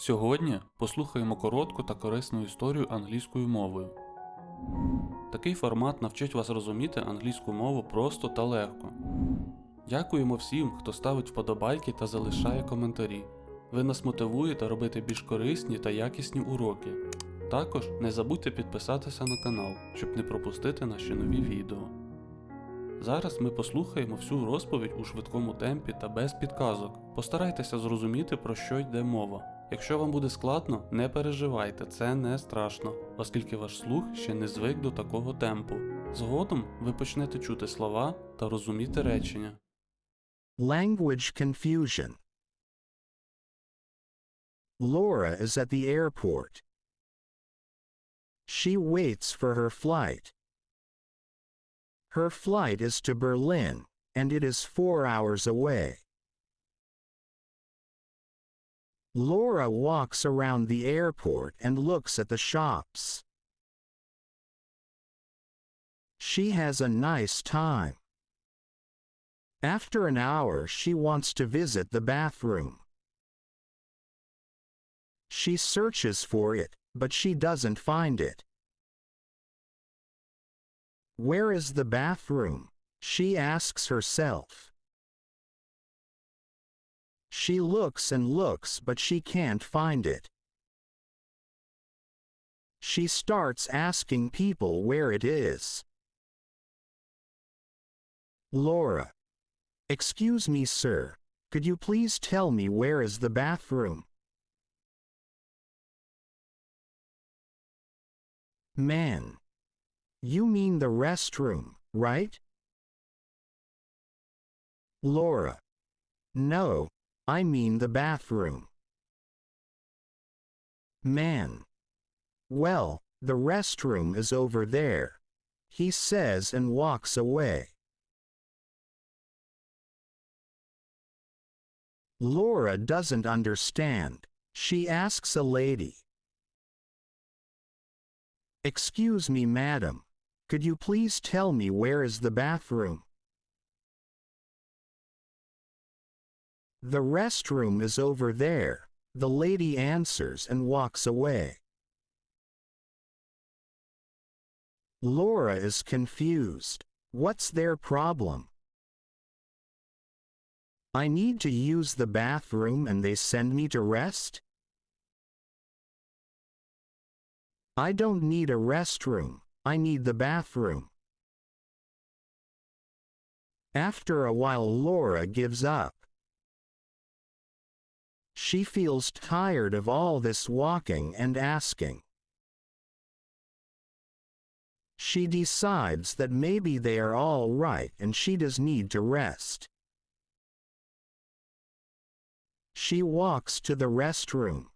Сьогодні послухаємо коротку та корисну історію англійською мовою. Такий формат навчить вас розуміти англійську мову просто та легко. Дякуємо всім, хто ставить вподобайки та залишає коментарі. Ви нас мотивуєте робити більш корисні та якісні уроки. Також не забудьте підписатися на канал, щоб не пропустити наші нові відео. Зараз ми послухаємо всю розповідь у швидкому темпі та без підказок. Постарайтеся зрозуміти, про що йде мова. Якщо вам буде складно, не переживайте, це не страшно, оскільки ваш слух ще не звик до такого темпу. Згодом ви почнете чути слова та розуміти речення. Language confusion. Laura is at the airport. She waits for her flight. Her flight is to Berlin, and it is four hours away. Laura walks around the airport and looks at the shops. She has a nice time. After an hour, she wants to visit the bathroom. She searches for it, but she doesn't find it. Where is the bathroom? She asks herself. She looks and looks, but she can't find it. She starts asking people where it is. Laura. Excuse me, sir. Could you please tell me where is the bathroom? Man. You mean the restroom, right? Laura. No, I mean the bathroom. Man. Well, the restroom is over there. He says and walks away. Laura doesn't understand. She asks a lady. Excuse me, madam. Could you please tell me where is the bathroom? The restroom is over there. The lady answers and walks away. Laura is confused. What's their problem? I need to use the bathroom and they send me to rest? I don't need a restroom, I need the bathroom. After a while, Laura gives up. She feels tired of all this walking and asking. She decides that maybe they are all right and she does need to rest. She walks to the restroom.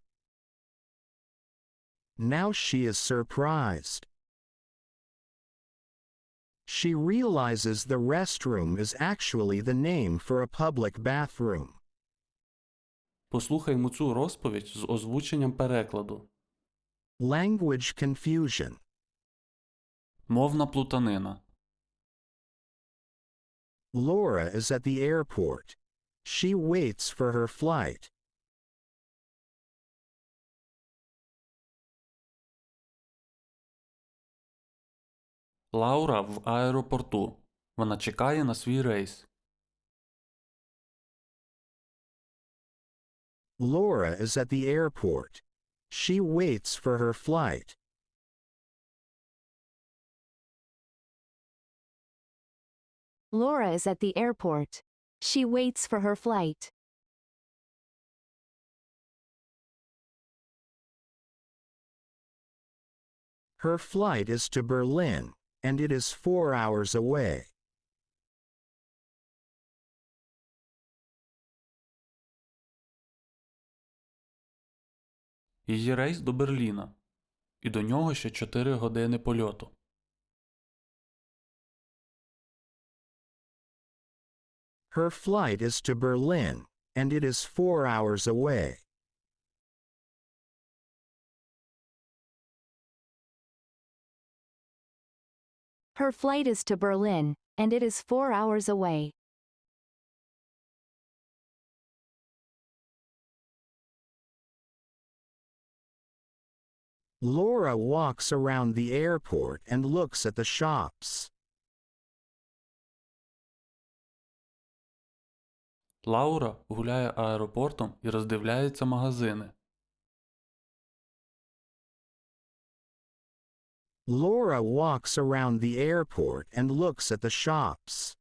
Now she is surprised. She realizes the restroom is actually the name for a public bathroom. Послухаймо цю розповідь з озвученням перекладу. Language confusion. Мовна плутанина. Laura is at the airport. She waits for her flight. Лаура в аеропорту. Вона чекає на свій рейс. Laura is at the airport. She waits for her flight. Laura is at the airport. She waits for her flight. Her flight is to Berlin, and it is four hours away. Її рейс до Берліна. І до нього ще 4 години польоту. Her flight is to Berlin, and it is four hours away. Her flight is to Berlin, and it is four hours away. Laura walks around the airport and looks at the shops. Лаура гуляє аеропортом і роздивляється магазини. Laura walks around the airport and looks at the shops.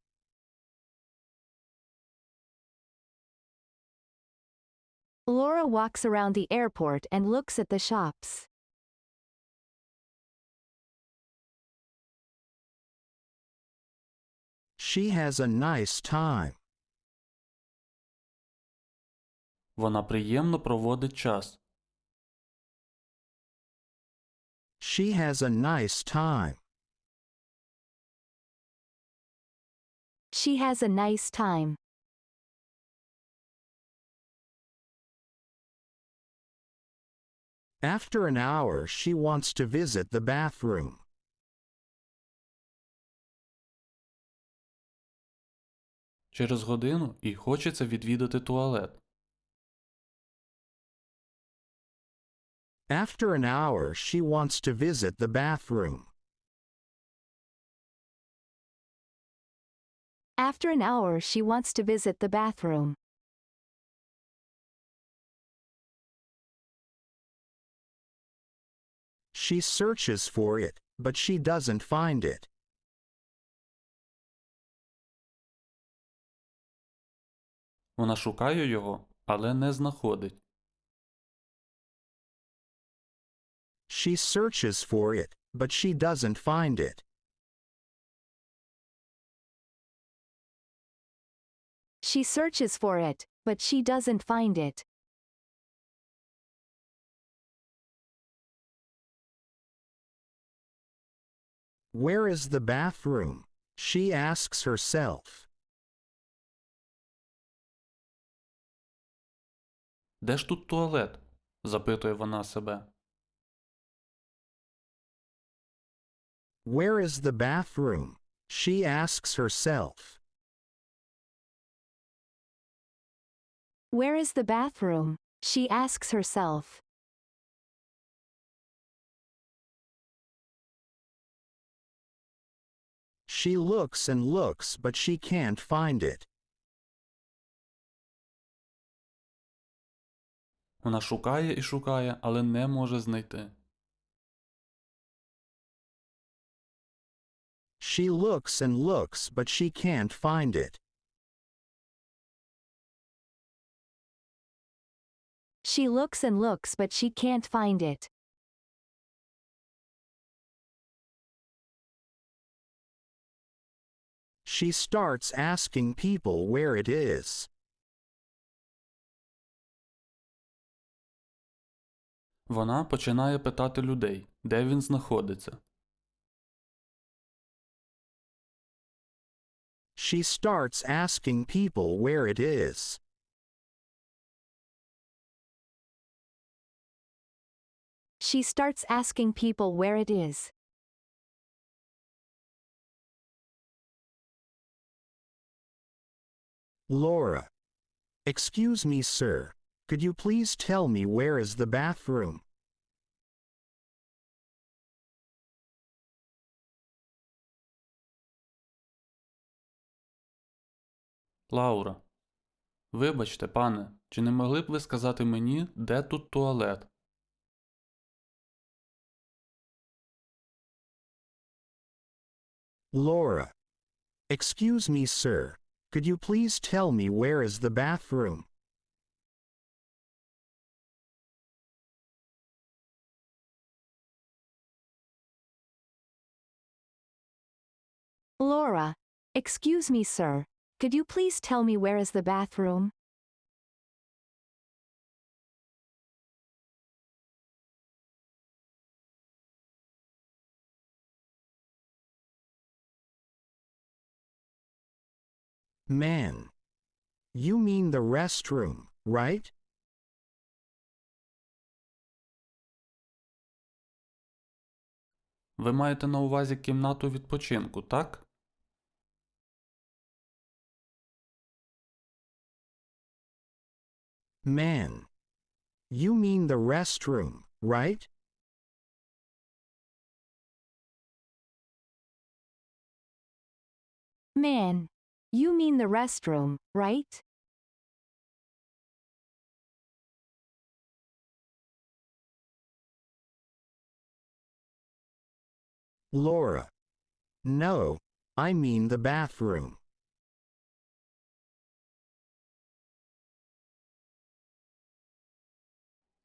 Laura walks around the airport and looks at the shops. She has a nice time. Вона приємно проводить час. She has a nice time. She has a nice time. After an hour, she wants to visit the bathroom. Через годину їй хочеться відвідати туалет. After an hour, she wants to visit the bathroom. After an hour, she wants to visit the bathroom. She searches for it, but she doesn't find it. Вона шукає його, але не знаходить. She searches for it, but she doesn't find it. She searches for it, but she doesn't find it. Where is the bathroom? She asks herself. Де ж тут туалет? запитує вона себе. Where is the bathroom? She asks herself. Where is the bathroom? She asks herself. She looks and looks, but she can't find it. Вона шукає і шукає, але не може знайти. She looks and looks, but she can't find it. She looks and looks, but she can't find it. She starts asking people where it is. Вона починає питати людей, де він знаходиться. She starts asking people where it is. She starts asking people where it is. Laura. Excuse me, sir. Could you please tell me where is the bathroom? Лаура. Вибачте, пане, чи не могли б ви сказати мені, де тут туалет? Laura. Excuse me, sir. Could you please tell me where is the bathroom? Laura. Excuse me, sir. Could you please tell me where is the bathroom? Man. You mean the restroom, right? Ви маєте на увазі кімнату відпочинку, так? Man. You mean the restroom, right? Man. You mean the restroom, right? Laura. No, I mean the bathroom.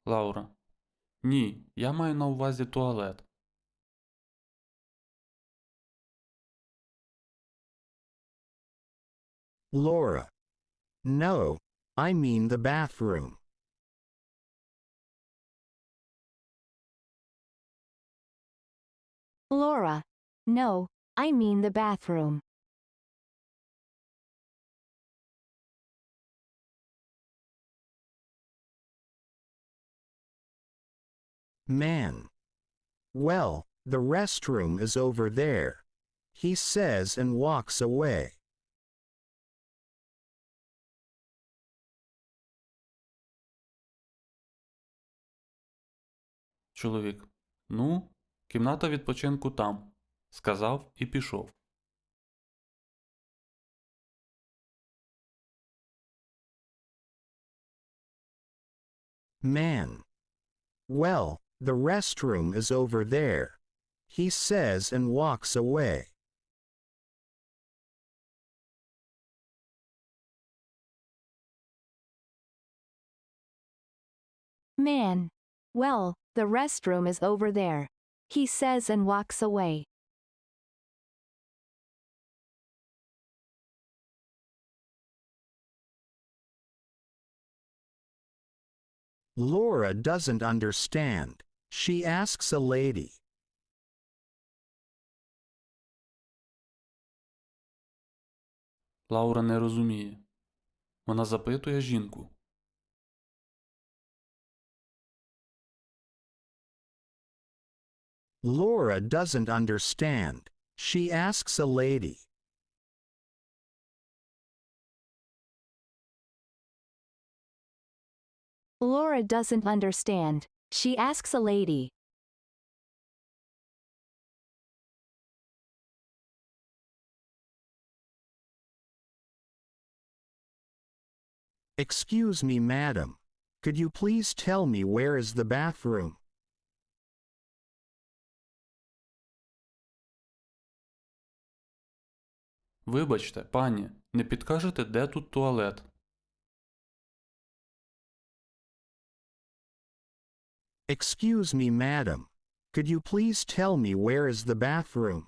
Лаура. Ні, я маю на увазі туалет. Laura. No, I mean the bathroom. Laura. No, I mean the bathroom. Man. Well, the restroom is over there. He says and walks away. Чоловік. Ну, кімната відпочинку там. Сказав і пішов. Man. Well, the restroom is over there. He says and walks away. Man. Well, the restroom is over there. He says and walks away. Laura doesn't understand. She asks a lady. Лаура не розуміє. Вона запитує жінку. Laura doesn't understand. She asks a lady. Laura doesn't understand. She asks a lady. Excuse me, madam. Could you please tell me where is the bathroom? Вибачте, пані, не підкажете, де тут туалет? Excuse me, madam. Could you please tell me where is the bathroom?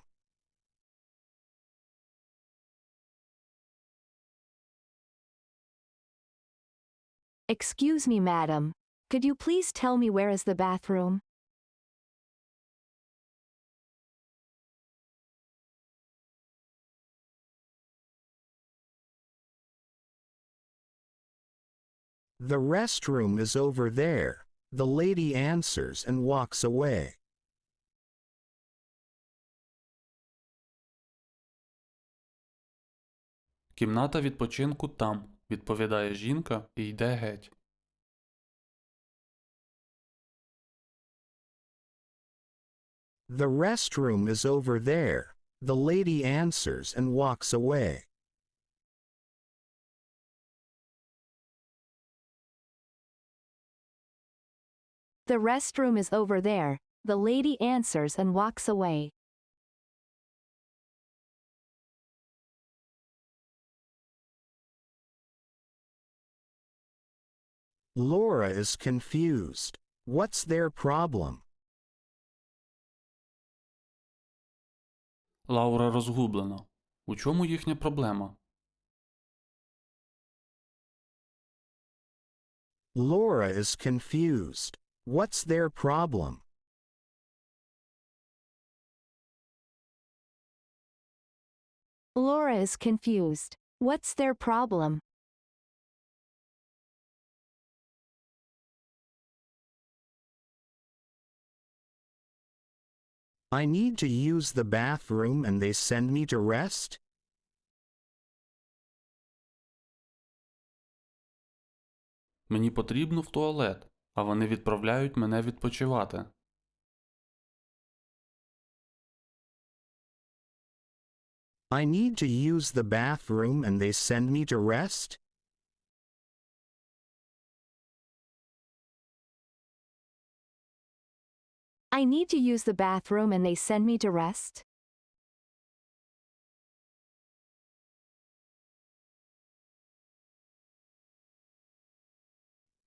Excuse me, madam. Could you please tell me where is the bathroom? The restroom is over there. The lady answers and walks away. Кімната відпочинку там, відповідає жінка і йде геть. The restroom is over there. The lady answers and walks away. The restroom is over there. The lady answers and walks away. Laura is confused. What's their problem? Лаура розгублена. У чому їхня проблема? Laura is confused. What's their problem? Laura is confused. What's their problem? I need to use the bathroom and they send me to rest? Мені потрібно в туалет, а вони відправляють мене відпочивати. I need to use the bathroom and they send me to rest? I need to use the bathroom and they send me to rest?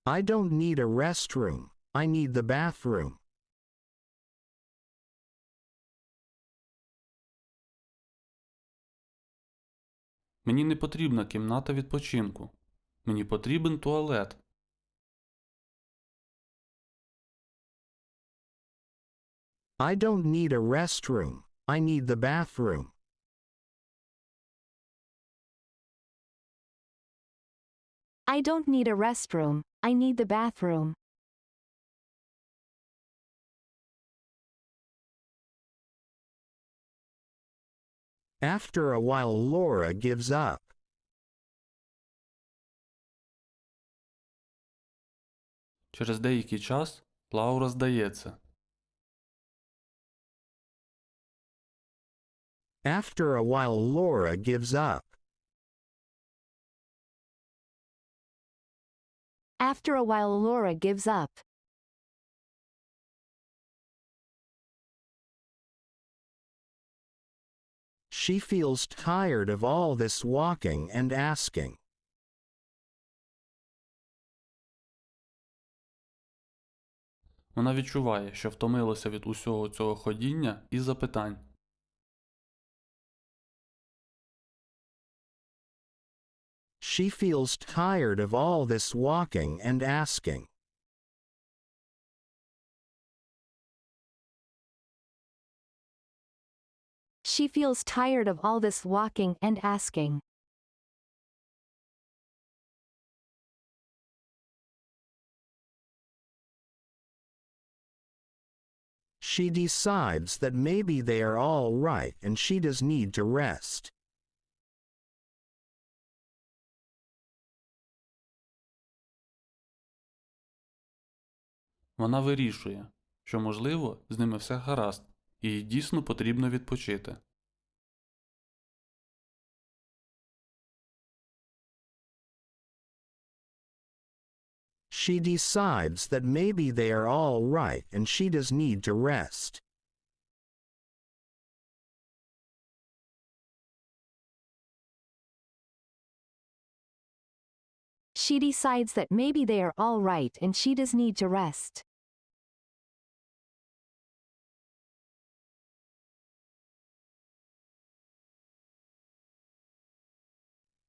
I don't need a restroom. I need the bathroom. Мені не потрібна кімната відпочинку. Мені потрібен туалет. I don't need a restroom. I need the bathroom. I don't need a restroom, I need the bathroom. After a while, Laura gives up. Через деякий час Лаура здається. After a while, Laura gives up. After a while, Laura gives up. She feels tired of all this walking and asking. Вона відчуває, що втомилася від усього цього ходіння і запитань. She feels tired of all this walking and asking. She feels tired of all this walking and asking. She decides that maybe they are all right and she does need to rest. Вона вирішує, що, можливо, з ними все гаразд, і їй дійсно потрібно відпочити. She decides that maybe they are all right and she does need to rest. She decides that maybe they are all right and she does need to rest.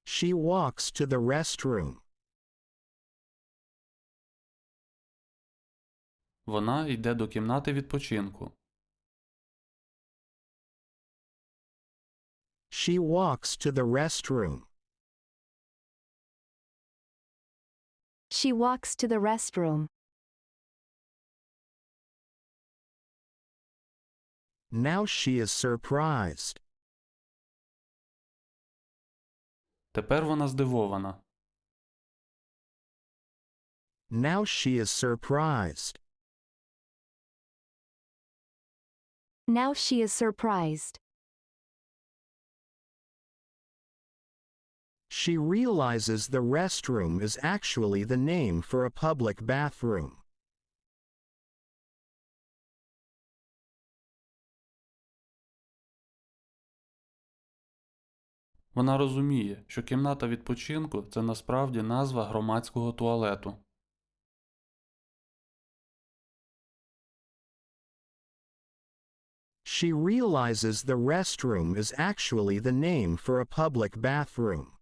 She walks to the restroom. Вона йде до кімнати відпочинку. She walks to the restroom. She walks to the restroom. Now she is surprised. Тепер вона здивована. Now she is surprised. Now she is surprised. She realizes the restroom is actually the name for a public bathroom. Вона розуміє, що кімната відпочинку це насправді назва громадського туалету. She realizes the restroom is actually the name for a public bathroom.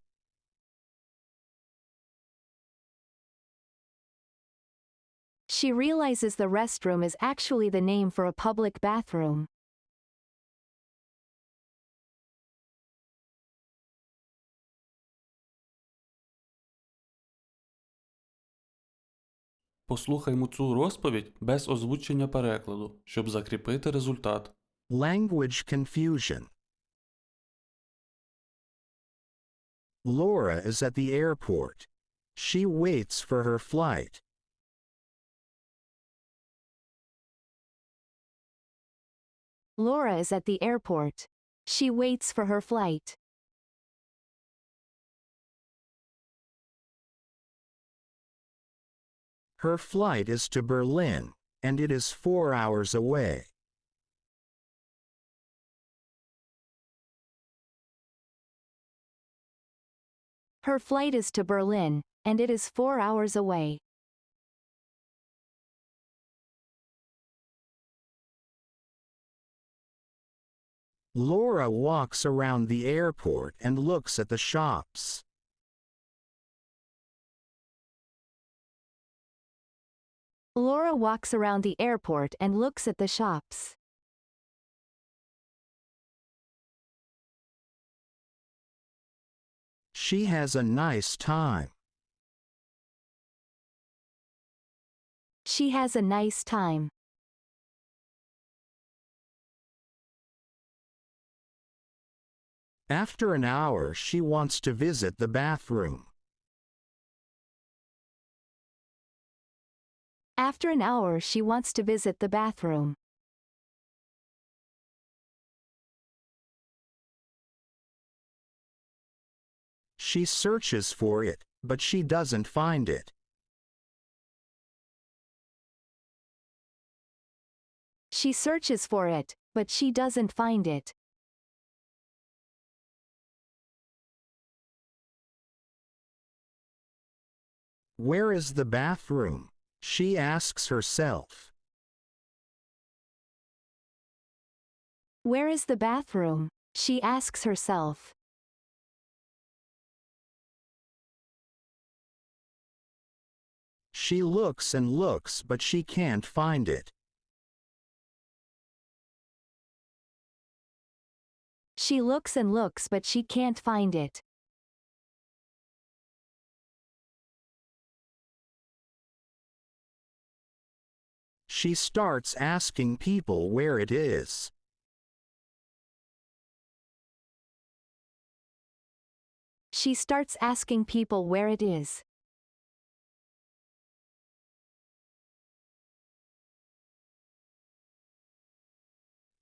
She realizes the restroom is actually the name for a public bathroom. Послухаймо цю розповідь без озвучення перекладу, щоб закріпити результат. Language confusion. Laura is at the airport. She waits for her flight. Laura is at the airport. She waits for her flight. Her flight is to Berlin, and it is four hours away. Her flight is to Berlin, and it is four hours away. Laura walks around the airport and looks at the shops. Laura walks around the airport and looks at the shops. She has a nice time. She has a nice time. After an hour, she wants to visit the bathroom. After an hour, she wants to visit the bathroom. She searches for it, but she doesn't find it. She searches for it, but she doesn't find it. Where is the bathroom? She asks herself. Where is the bathroom? She asks herself. She looks and looks but she can't find it. She looks and looks but she can't find it. She starts asking people where it is. She starts asking people where it is.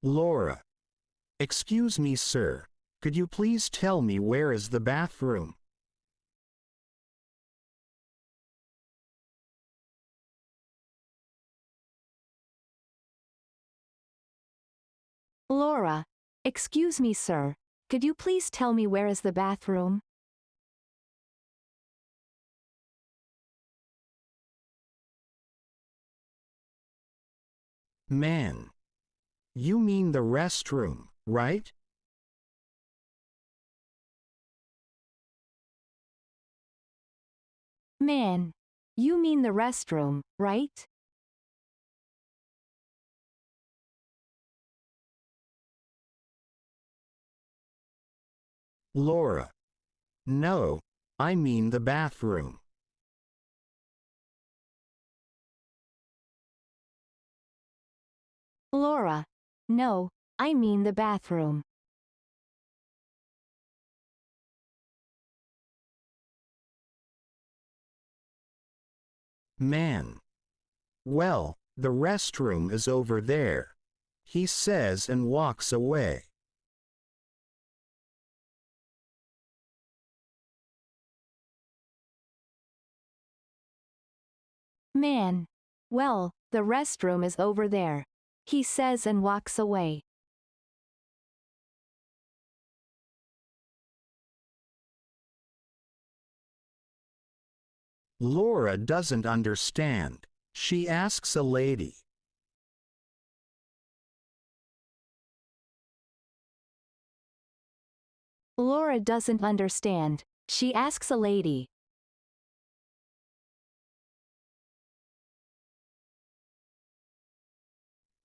Laura. Excuse me, sir. Could you please tell me where is the bathroom? Laura. Excuse me, sir. Could you please tell me where is the bathroom? Man. You mean the restroom, right? Man. You mean the restroom, right? Laura. No, I mean the bathroom. Laura. No, I mean the bathroom. Man. Well, the restroom is over there. He says and walks away. Man. Well, the restroom is over there. He says and walks away. Laura doesn't understand. She asks a lady. Laura doesn't understand. She asks a lady.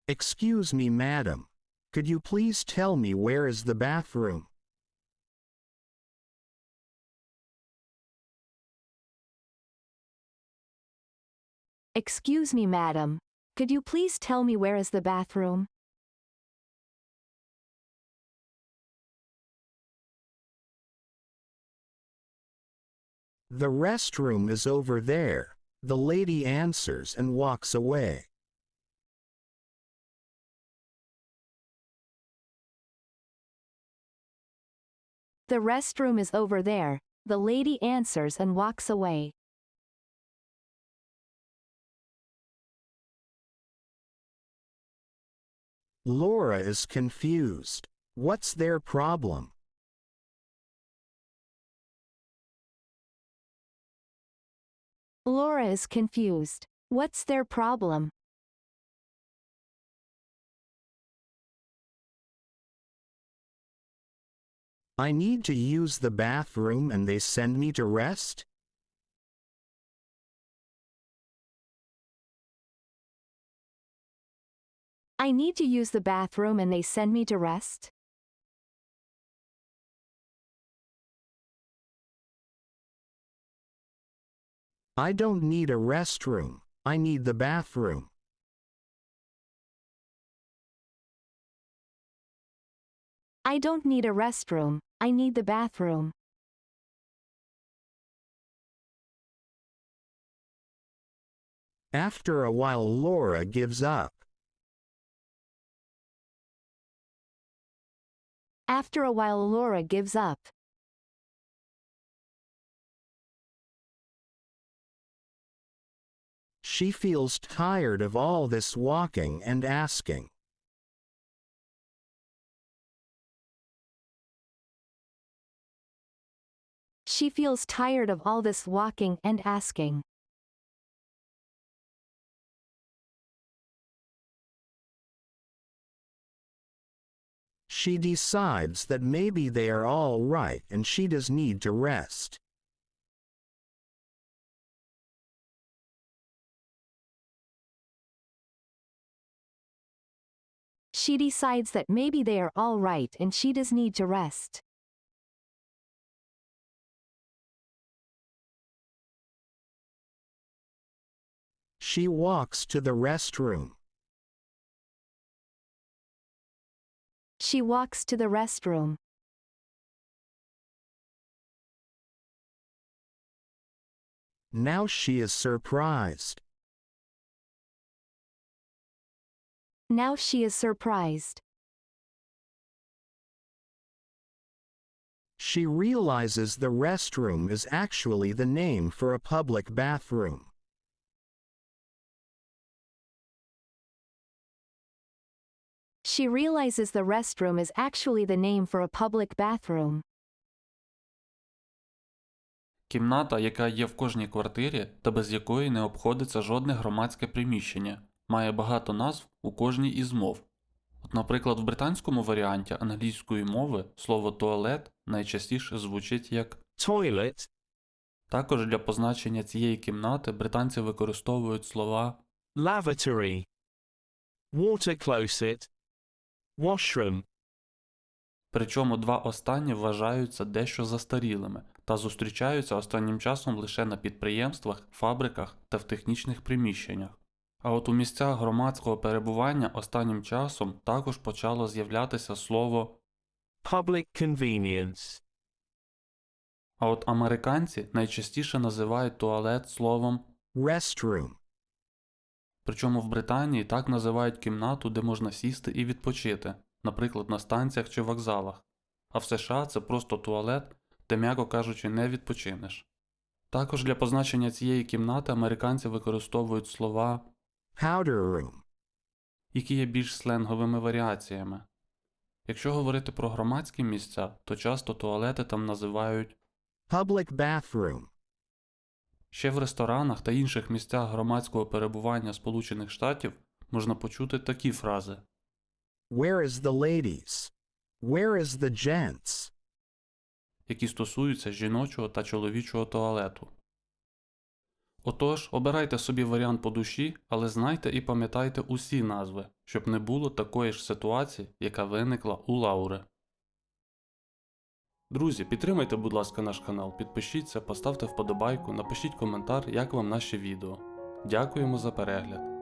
Excuse me, madam. Could you please tell me where is the bathroom? Excuse me, madam. Could you please tell me where is the bathroom? The restroom is over there. The lady answers and walks away. The restroom is over there, the lady answers and walks away. Laura is confused. What's their problem? Laura is confused. What's their problem? I need to use the bathroom and they send me to rest? I need to use the bathroom and they send me to rest. I don't need a restroom. I need the bathroom. I don't need a restroom, I need the bathroom. After a while Laura gives up. After a while, Laura gives up. She feels tired of all this walking and asking. She feels tired of all this walking and asking. She decides that maybe they are all right and she does need to rest. She decides that maybe they are all right and she does need to rest. She walks to the restroom. She walks to the restroom. Now she is surprised. Now she is surprised. She realizes the restroom is actually the name for a public bathroom. She realizes the restroom is actually the name for a public bathroom. Кімната, яка є в кожній квартирі та без якої не обходиться жодне громадське приміщення, має багато назв у кожній із мов. От, наприклад, в британському варіанті англійської мови слово туалет найчастіше звучить як toilet, також для позначення цієї кімнати британці використовують слова lavatory, water closet, washroom, Причому два останні вважаються дещо застарілими та зустрічаються останнім часом лише на підприємствах, фабриках та в технічних приміщеннях. А от у місцях громадського перебування останнім часом також почало з'являтися слово, public convenience, а от американці найчастіше називають туалет словом, Restroom. Причому в Британії так називають кімнату, де можна сісти і відпочити, наприклад, на станціях чи вокзалах. А в США це просто туалет, де, м'яко кажучи, не відпочинеш. Також для позначення цієї кімнати американці використовують слова, Powder room. які є більш сленговими варіаціями. Якщо говорити про громадські місця, то часто туалети там називають Public bathroom. Ще в ресторанах та інших місцях громадського перебування Сполучених Штатів можна почути такі фрази. Where is the ladies? Where is the gents? які стосуються жіночого та чоловічого туалету. Отож, обирайте собі варіант по душі, але знайте і пам'ятайте усі назви, щоб не було такої ж ситуації, яка виникла у Лаури. Друзі, підтримайте, будь ласка, наш канал, підпишіться, поставте вподобайку, напишіть коментар, як вам наше відео. Дякуємо за перегляд.